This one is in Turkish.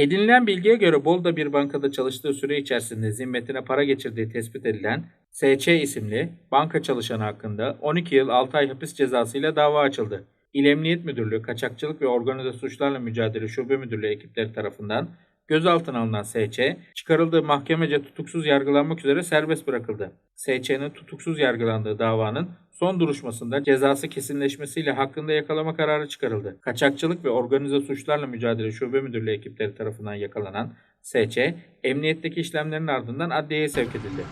Edinilen bilgiye göre Bolu'da bir bankada çalıştığı süre içerisinde zimmetine para geçirdiği tespit edilen SÇ isimli banka çalışanı hakkında 12 yıl 6 ay hapis cezasıyla dava açıldı. İl Emniyet Müdürlüğü Kaçakçılık ve Organize Suçlarla Mücadele Şube Müdürlüğü ekipleri tarafından gözaltına alınan SÇ, çıkarıldığı mahkemece tutuksuz yargılanmak üzere serbest bırakıldı. SÇ'nin tutuksuz yargılandığı davanın son duruşmasında cezası kesinleşmesiyle hakkında yakalama kararı çıkarıldı. Kaçakçılık ve Organize Suçlarla Mücadele Şube Müdürlüğü ekipleri tarafından yakalanan SÇ, emniyetteki işlemlerin ardından adliyeye sevk edildi.